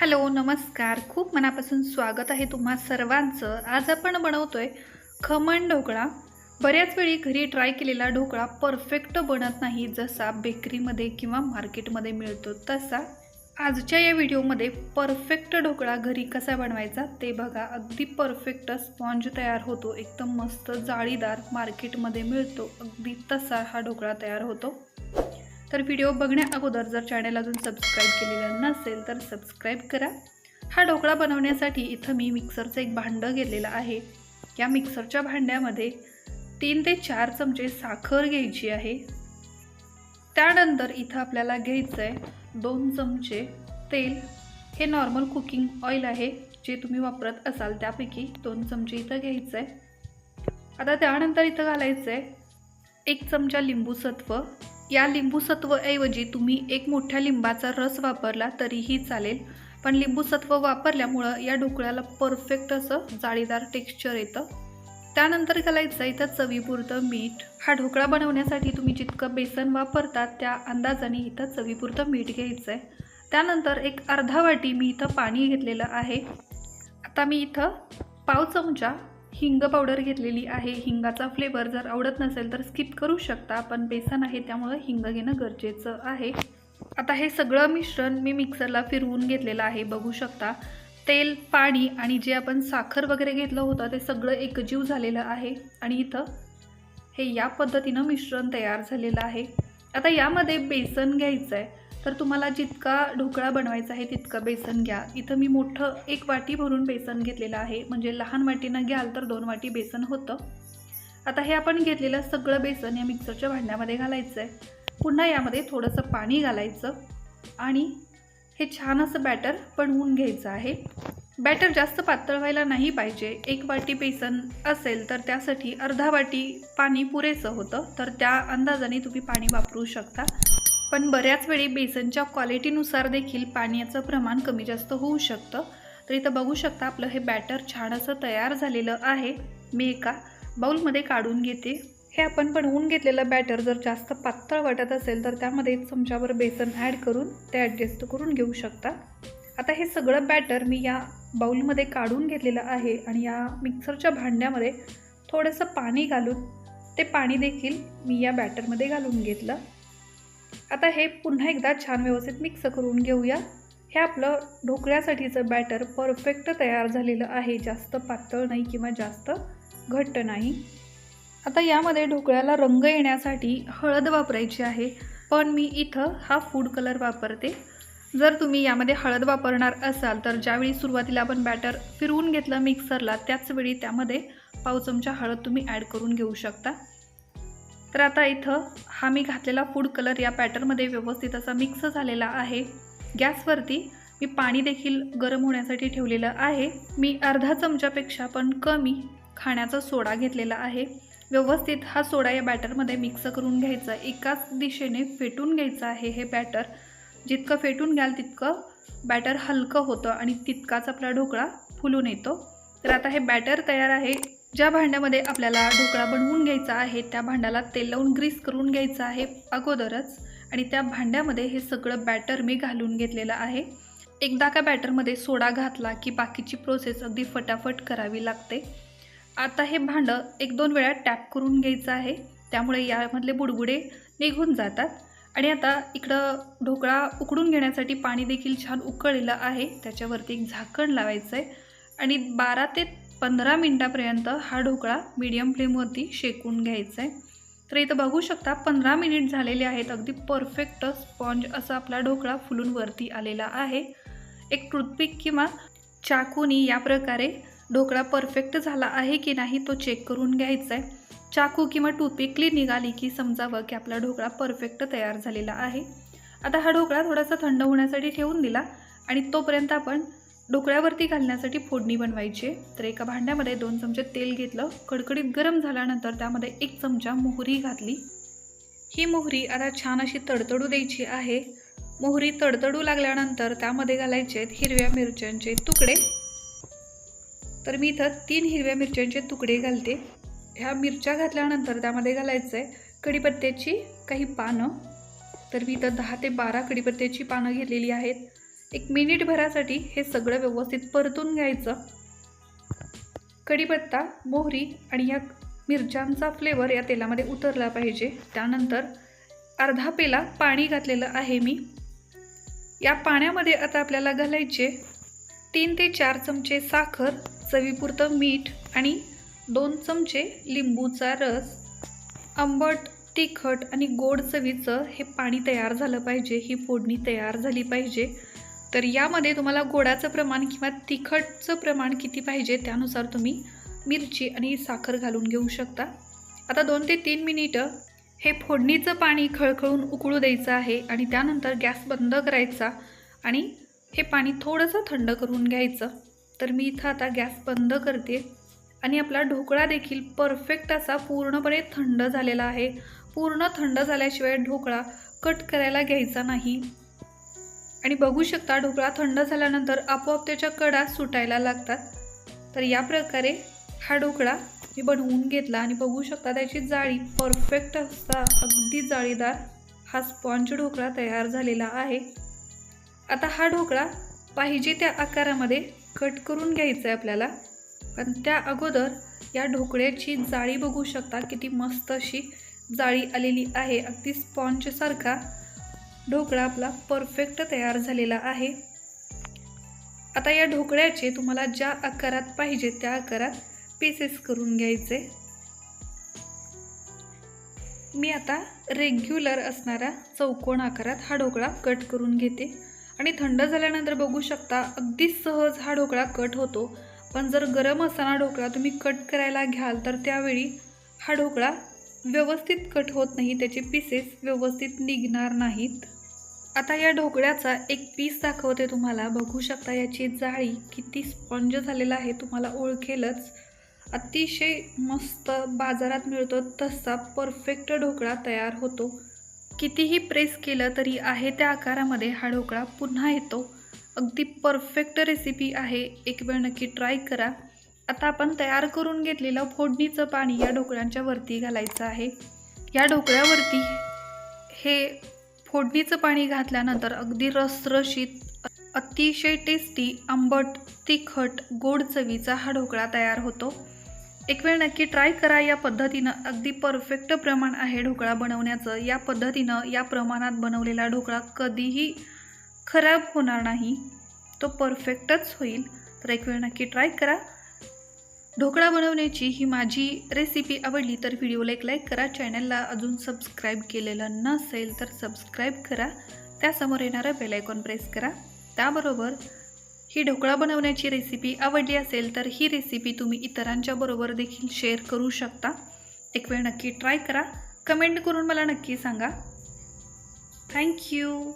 Hello नमस्कार. खूप मनापासून स्वागत आहे तुम्हा सर्वांचं. आज आपण बनवतोय खमण ढोकळा. बऱ्याच वेळी घरी ट्राय केलेला ढोकळा परफेक्ट बनत नाही जसा बेकरीमध्ये किंवा मार्केटमध्ये मिळतो तसा. आजच्या या व्हिडिओमध्ये परफेक्ट ढोकळा घरी कसा बनवायचा ते बघा. अगदी परफेक्ट स्पॉन्ज तयार होतो. एकदम मस्त जाळीदार मार्केटमध्ये मिळतो. अगदी तसा हा ढोकळा तयार होतो. तर व्हिडिओ बघण्या अगोदर जर चॅनल अजून सबस्क्राईब केलेलं नसेल तर सबस्क्राईब करा. हा ढोकळा बनवण्यासाठी इथं मी मिक्सरचं एक भांडं घेतलेलं आहे. या मिक्सरच्या भांड्यामध्ये तीन ते चार चमचे साखर घ्यायची आहे. त्यानंतर इथं आपल्याला घ्यायचं आहे दोन चमचे तेल. हे नॉर्मल कुकिंग ऑइल आहे. जे तुम्ही वापरत असाल त्यापैकी दोन चमचे इथं घ्यायचं आहे आता त्यानंतर इथं घालायचं आहे एक चमचा लिंबू सत्व. या लिंबूसत्वऐवजी तुम्ही एक मोठ्या लिंबाचा रस वापरला तरीही चालेल. पण लिंबूसत्व वापरल्यामुळं या ढोकळ्याला परफेक्ट असं जाळीदार टेक्स्चर येतं. त्यानंतर घालायचं इथं चवीपुरतं मीठ. हा ढोकळा बनवण्यासाठी तुम्ही जितकं बेसन वापरतात त्या अंदाजाने इथं चवीपुरतं मीठ घ्यायचं आहे त्यानंतर एक अर्धा वाटी मी इथं पाणी घेतलेलं आहे. आता मी इथं पाव चमचा हिंग पावडर घेतलेली आहे. हिंगाचा फ्लेवर जर आवडत नसेल तर स्किप करू शकता पण बेसन आहे त्यामुळं हिंग घेणं गरजेचं आहे. आता हे सगळं मिश्रण मी मिक्सरला फिरवून घेतलेलं आहे बघू शकता. तेल पाणी आणि जे आपण साखर वगैरे घेतलं होतं ते सगळं एकजीव झालेलं आहे. आणि इथं हे या पद्धतीनं मिश्रण तयार झालेलं आहे. आता यामध्ये बेसन घ्यायचं आहे तर तुम्हाला जितका ढोकळा बनवायचा आहे तितकं बेसन घ्या. इथं मी मोठं एक वाटी भरून बेसन घेतलेलं आहे. म्हणजे लहान वाटीनं घ्याल तर दोन वाटी बेसन होतं. आता हे आपण घेतलेलं सगळं बेसन या मिक्सरच्या भांड्यामध्ये घालायचं आहे पुन्हा यामध्ये थोडंसं पाणी घालायचं. आणि हे छान असं बॅटर बनवून घ्यायचं आहे. बॅटर जास्त पातळ व्हायला नाही पाहिजे. एक वाटी बेसन असेल तर त्यासाठी अर्धा वाटी पाणी पुरेसं होतं. तर त्या अंदाजाने तुम्ही पाणी वापरू शकता. पण बऱ्याच वेळी बेसनच्या क्वालिटीनुसार देखील पाण्याचं प्रमाण कमी जास्त होऊ शकतं. तर इथं बघू शकता आपलं हे बॅटर छान असं तयार झालेलं आहे. मी एका बाऊलमध्ये काढून घेते. हे आपण बनवून घेतलेलं बॅटर जर जास्त पातळ वाटत असेल तर त्यामध्ये चमच्यावर बेसन ॲड करून ते ॲडजस्ट करून घेऊ शकता. आता हे सगळं बॅटर मी या बाऊलमध्ये काढून घेतलेलं आहे आणि या मिक्सरच्या भांड्यामध्ये थोडंसं पाणी घालून ते पाणी देखील मी या बॅटरमध्ये घालून घेतलं. आता हे पुन्हा एकदा छान व्यवस्थित मिक्स करून घेऊया. हे आपलं ढोकळ्यासाठीचं बॅटर परफेक्ट तयार झालेलं आहे. जास्त पातळ नाही किंवा जास्त घट्ट नाही. आता यामध्ये ढोकळ्याला रंग येण्यासाठी हळद वापरायची आहे. पण मी इथं हा फूड कलर वापरते. जर तुम्ही यामध्ये हळद वापरणार असाल तर ज्यावेळी सुरुवातीला आपण बॅटर फिरवून घेतलं मिक्सरला त्याचवेळी त्यामध्ये पाव चमचा हळद तुम्ही ॲड करून घेऊ शकता. तर आता इथं हा मी घातलेला फूड कलर या पॅटर्नमध्ये व्यवस्थित असा मिक्स झालेला आहे. गॅसवरती मी पाणी देखील गरम होण्यासाठी ठेवलेलं आहे. मी अर्धा चमच्यापेक्षा पण कमी खाण्याचा सोडा घेतलेला आहे. व्यवस्थित हा सोडा या बॅटरमध्ये मिक्स करून घ्यायचा. एकाच दिशेने फेटून घ्यायचं आहे हे बॅटर जितकं फेटून घ्याल तितकं बॅटर हलकं होतं आणि तितकाच आपला ढोकळा फुलून येतो. तर आता हे बॅटर तयार आहे. ज्या भांड्यामध्ये आपल्याला ढोकळा बनवून घ्यायचा आहे त्या भांड्याला तेल लावून ग्रीस करून घ्यायचं आहे अगोदरच. आणि त्या भांड्यामध्ये हे सगळं बॅटर मी घालून घेतलेलं आहे. एकदा का बॅटरमध्ये सोडा घातला की बाकीची प्रोसेस अगदी फटाफट करावी लागते. आता हे भांडं एक दोन वेळा टॅप करून घ्यायचं आहे. त्यामुळे यामधले बुडबुडे निघून जातात. आणि आता इकडं ढोकळा उकडून घेण्यासाठी पाणी देखील छान उकळलेलं आहे. त्याच्यावरती एक झाकण लावायचं आहे आणि बारा ते पंधरा मिनटापर्यंत हा ढोकळा मीडियम फ्लेमवरती शेकून घ्यायचा आहे. तर इथं बघू शकता पंधरा मिनिट झालेले आहेत. अगदी परफेक्ट स्पॉन्ज असा आपला ढोकळा फुलून वरती आलेला आहे. एक टूथपिक किंवा चाकूनी या प्रकारे ढोकळा परफेक्ट झाला आहे की नाही तो चेक करून घ्यायचा आहे. चाकू किंवा टूथपिकली निघाली की समजावं की आपला ढोकळा परफेक्ट तयार झालेला आहे. आता हा ढोकळा थोडासा थंड होण्यासाठी ठेवून दिला आणि तोपर्यंत आपण ढोकळ्यावरती घालण्यासाठी फोडणी बनवायची. आहे. तर एका भांड्यामध्ये दोन चमचे तेल घेतलं. कडकडीत गरम झाल्यानंतर त्यामध्ये एक चमचा मोहरी घातली. ही मोहरी आता छान अशी तडतडू द्यायची आहे. मोहरी तडतडू लागल्यानंतर त्यामध्ये घालायचे आहेत हिरव्या मिरच्यांचे तुकडे. तर मी इथं तीन हिरव्या मिरच्यांचे तुकडे घालते. ह्या मिरच्या घातल्यानंतर त्यामध्ये घालायचं आहे कढीपत्त्याची काही पानं. तर मी इथं दहा ते बारा कढीपत्त्याची पानं घेतलेली आहेत. एक मिनिटभरासाठी हे सगळं व्यवस्थित परतून घ्यायचं. कढीपत्ता मोहरी आणि या मिरच्यांचा फ्लेवर या तेलामध्ये उतरला पाहिजे. त्यानंतर अर्धा पेला पाणी घातलेलं आहे मी. या पाण्यामध्ये आता आपल्याला घालायचे तीन ते चार चमचे साखर चवीपुरतं मीठ आणि दोन चमचे लिंबूचा रस आंबट तिखट आणि गोड चवीचं हे पाणी तयार झालं पाहिजे. ही फोडणी तयार झाली पाहिजे. तर यामध्ये तुम्हाला गोडाचं प्रमाण किंवा तिखटचं प्रमाण किती पाहिजे त्यानुसार तुम्ही मिरची आणि साखर घालून घेऊ शकता. आता दोन ते तीन मिनिटं हे फोडणीचं पाणी खळखळून उकळू द्यायचं आहे आणि त्यानंतर गॅस बंद करायचा आणि हे पाणी थोडंसं थंड करून घ्यायचं. तर मी इथं आता गॅस बंद करते आणि आपला ढोकळा देखील परफेक्ट असा पूर्णपणे थंड झालेला आहे. पूर्ण थंड झाल्याशिवाय ढोकळा कट करायला घ्यायचा नाही. आणि बघू शकता ढोकळा थंड झाल्यानंतर आपोआप त्याच्या कडा सुटायला लागतात. तर या प्रकारे हा ढोकळा मी बनवून घेतला आणि बघू शकता त्याची जाळी परफेक्ट असा अगदी जाळीदार हा स्पॉन्ज ढोकळा तयार झालेला आहे. आता हा ढोकळा पाहिजे त्या आकारामध्ये कट करून घ्यायचा आहे आपल्याला. पण त्या अगोदर या ढोकळ्याची जाळी बघू शकता किती मस्त अशी जाळी आलेली आहे. अगदी स्पॉन्जसारखा ढोकळा आपला परफेक्ट तयार झालेला आहे. आता या ढोकळ्याचे तुम्हाला ज्या आकारात पाहिजे त्या आकारात पीसेस करून घ्यायचे. मी आता रेग्युलर असणारा चौकोन आकारात हा ढोकळा कट करून घेते. आणि थंड झाल्यानंतर बघू शकता अगदी सहज हा ढोकळा कट होतो. पण जर गरम असताना ढोकळा तुम्ही कट करायला घ्याल तर त्यावेळी हा ढोकळा व्यवस्थित कट होत नाही त्याचे पीसेस व्यवस्थित निघणार नाहीत. आता या ढोकळ्याचा एक पीस दाखवते तुम्हाला. बघू शकता याची जाळी किती स्पंज झालेला आहे तुम्हाला ओळखेलच. अतिशय मस्त बाजारात मिळतो तसा परफेक्ट ढोकळा तयार होतो. कितीही प्रेस केलं तरी आहे त्या आकारामध्ये हा ढोकळा पुन्हा येतो. अगदी परफेक्ट रेसिपी आहे. एक वेळ नक्की ट्राय करा. आता आपण तयार करून घेतलेलं फोडणीचं पाणी या ढोकळ्यांच्या वरती घालायचं आहे. या ढोकळ्यावरती हे फोडणीचं पाणी घातल्यानंतर अगदी रसरशीत अतिशय टेस्टी आंबट तिखट गोड चवीचा हा ढोकळा तयार होतो. एक वेळ नक्की ट्राय करा या पद्धतीनं अगदी परफेक्ट प्रमाण आहे ढोकळा बनवण्याचं. या पद्धतीनं या प्रमाणात बनवलेला ढोकळा कधीही खराब होणार नाही. तो परफेक्टच होईल. तर एक वेळ नक्की ट्राय करा. ढोकळा बनवण्याची ही माझी रेसिपी आवडली तर व्हिडिओला एक लाईक करा. चॅनलला अजून सबस्क्राईब केलेलं नसेल तर सबस्क्राईब करा. त्यासमोर येणारं बेलायकॉन प्रेस करा. त्याबरोबर ही ढोकळा बनवण्याची रेसिपी आवडली असेल तर ही रेसिपी तुम्ही इतरांच्या बरोबर देखील शेअर करू शकता. एक वेळ नक्की ट्राय करा. कमेंट करून मला नक्की सांगा. थँक्यू